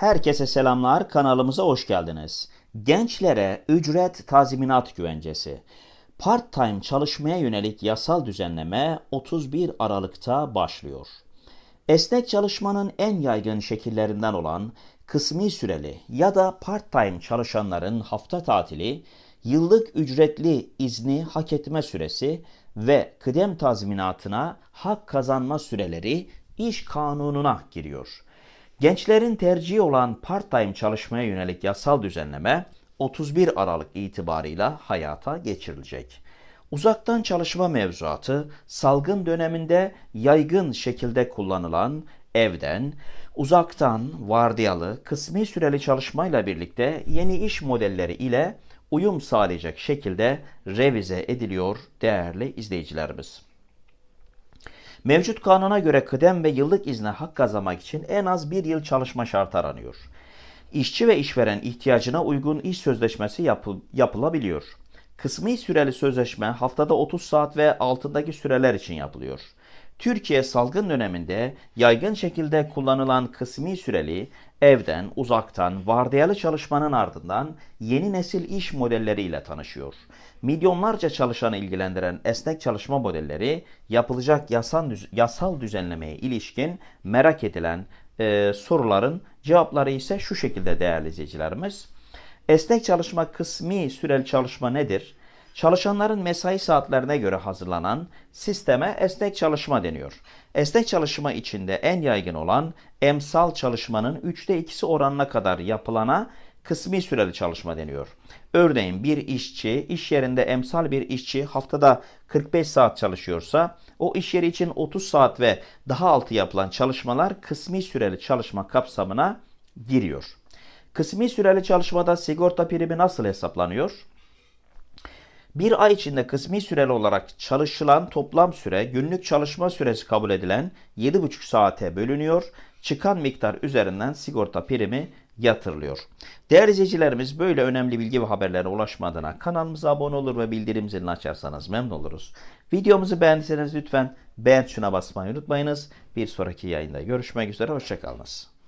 Herkese selamlar, kanalımıza hoş geldiniz. Gençlere ücret tazminat güvencesi. Part-time çalışmaya yönelik yasal düzenleme 31 Aralık'ta başlıyor. Esnek çalışmanın en yaygın şekillerinden olan kısmi süreli ya da part-time çalışanların hafta tatili, yıllık ücretli izni hak etme süresi ve kıdem tazminatına hak kazanma süreleri iş kanununa giriyor. Gençlerin tercihi olan part-time çalışmaya yönelik yasal düzenleme 31 Aralık itibarıyla hayata geçirilecek. Uzaktan çalışma mevzuatı salgın döneminde yaygın şekilde kullanılan evden, uzaktan, vardiyalı, kısmi süreli çalışmayla birlikte yeni iş modelleri ile uyum sağlayacak şekilde revize ediliyor değerli izleyicilerimiz. Mevcut kanuna göre kıdem ve yıllık izne hak kazanmak için en az bir yıl çalışma şartı aranıyor. İşçi ve işveren ihtiyacına uygun iş sözleşmesi yapı- yapılabiliyor. Kısmi süreli sözleşme haftada 30 saat ve altındaki süreler için yapılıyor. Türkiye salgın döneminde yaygın şekilde kullanılan kısmi süreli, evden, uzaktan, vardiyalı çalışmanın ardından yeni nesil iş modelleriyle tanışıyor. Milyonlarca çalışanı ilgilendiren esnek çalışma modelleri yapılacak yasal, yasal düzenlemeye ilişkin merak edilen e, soruların cevapları ise şu şekilde değerli izleyicilerimiz. Esnek çalışma kısmi süreli çalışma nedir? Çalışanların mesai saatlerine göre hazırlanan sisteme esnek çalışma deniyor. Esnek çalışma içinde en yaygın olan emsal çalışmanın üçte ikisi oranına kadar yapılana kısmi süreli çalışma deniyor. Örneğin bir işçi, iş yerinde emsal bir işçi haftada 45 saat çalışıyorsa o iş yeri için 30 saat ve daha altı yapılan çalışmalar kısmi süreli çalışma kapsamına giriyor. Kısmi süreli çalışmada sigorta primi nasıl hesaplanıyor? Bir ay içinde kısmi süreli olarak çalışılan toplam süre günlük çalışma süresi kabul edilen 7,5 saate bölünüyor. Çıkan miktar üzerinden sigorta primi yatırılıyor. Değerli izleyicilerimiz böyle önemli bilgi ve haberlere ulaşma adına kanalımıza abone olur ve bildirim zilini açarsanız memnun oluruz. Videomuzu beğendiyseniz lütfen beğen tuşuna basmayı unutmayınız. Bir sonraki yayında görüşmek üzere. Hoşçakalınız.